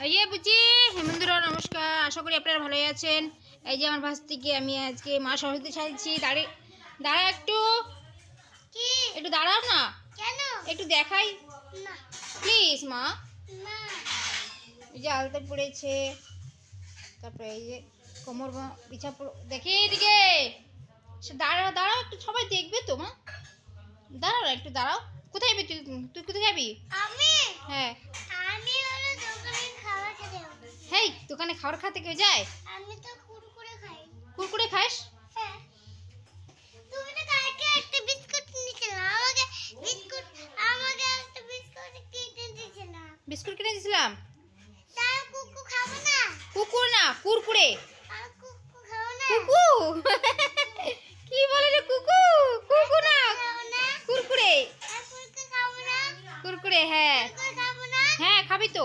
ইয়ে বুঝি হেমেন্দ্র নমস্কার আশা করি আপনারা ভালোই আছেন। এই যে আমার ভাস্তিকে আমি আজকে মা সরস্বতী সাজছি দাঁড়িয়ে দাঁড়া একটু। কি? একটু দাঁড়াও না। কেন? একটু দেখাই। না। প্লিজ মা। না। এই যে আলতা পড়েছে। তারপরে এই যে কোমর বিছা দেখি এদিকে। সে দাঁড়াও দাঁড়াও একটু সবাই দেখবে তো মা। দাঁড়াও একটু দাঁড়াও। কোথায় যাবি তুই? তুই কোথায় যাবি? আমি? হ্যাঁ। খাবার খাতে কেউ যায়? আমি তো কুরকুরে খাই। কুরকুরে খাস? হ্যাঁ। তুমি তো কালকে একটা বিস্কুট নিয়েছিলে আমাকে বিস্কুট আমাকে একটা বিস্কুট কিনে দিয়েছিলে বিস্কুট কিনে দিয়েছিলাম? তাই কুকু খাব না। কুকুর না কুরকুরে। কুকু খাব না। কুকু? কি বলে রে কুকু? কুকু না কুরকুরে। কুরকুরে হ্যাঁ। হ্যাঁ খাবি তো।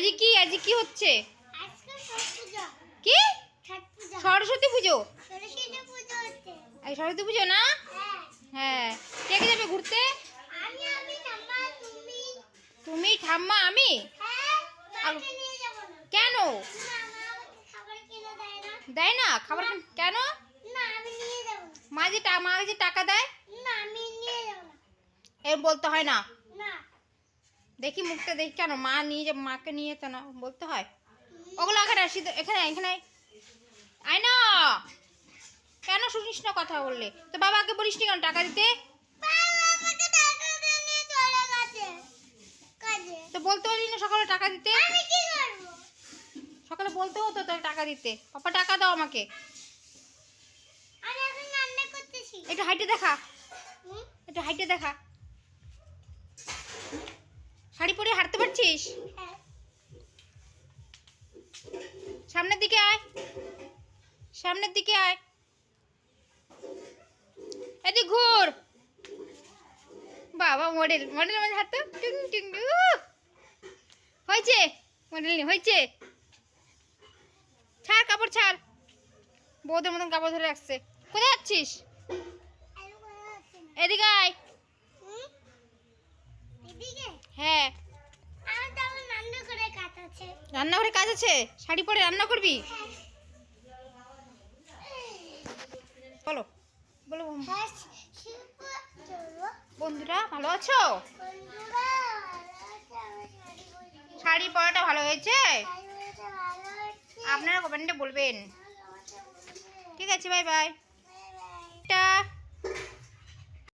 আজকে কি আজকে কি হচ্ছে? আজকে ছট পূজা। কি? সরস্বতী পুজো? সরস্বতী পুজো হচ্ছে। এই সরস্বতী পুজো না? হ্যাঁ। হ্যাঁ। কে কে যাবে ঘুরতে? আমি আমি ঠাম্মা তুমি। তুমি ঠাম্মা আমি? হ্যাঁ মাকে নিয়ে যাব না। কেন? দেয় না। দেয় না? খাবার কেন- কেন? না আমি নিয়ে যাব মা যে মা যে টাকা দেয়? না আমি নিয়ে যাব না। এর বলতে হয় না। না। দেখি মুখটা দেখি কেন মা নিয়ে যে মাকে নিয়ে যেত না বলতে হয়? ওগুলো এখানে আসি এখানে এখানে। আয় না কেন শুনিস না কথা বললে? তো বাবাকে বলিস নি কেন টাকা দিতে? তো বলতে পারলি না সকালে টাকা দিতে? সকালে বলতে হতো তোর টাকা দিতে। পাপা টাকা দাও আমাকে। একটু হাইটে দেখা। একটু হাইটে দেখা। শাড়ি পরে হাঁটতে পারছিস? হ্যাঁ। সামনের দিকে আয়। সামনের দিকে আয়। এদিক ঘুর। বাবা মডেল মডেল মানে হাত। টুং টুং! হয়েছে? মডেল নি হয়েছে? ছাড় কাপড় ছাড়। বউদের মতন কাপড় ধরে রাখছে। কোথায় যাচ্ছিস? এদিকে আয় হুম? এদিকে হ্যাঁ আমার তো আবার রান্না করে কাজ আছে রান্নাঘরে কাজ আছে? শাড়ি পরে রান্না করবি? বলো। বলো বন্ধুরা, ভালো আছো? শাড়ি পরাটা ভালো হয়েছে? আপনারা কমেন্টে বলবেন। ঠিক আছে বাই বাই টা।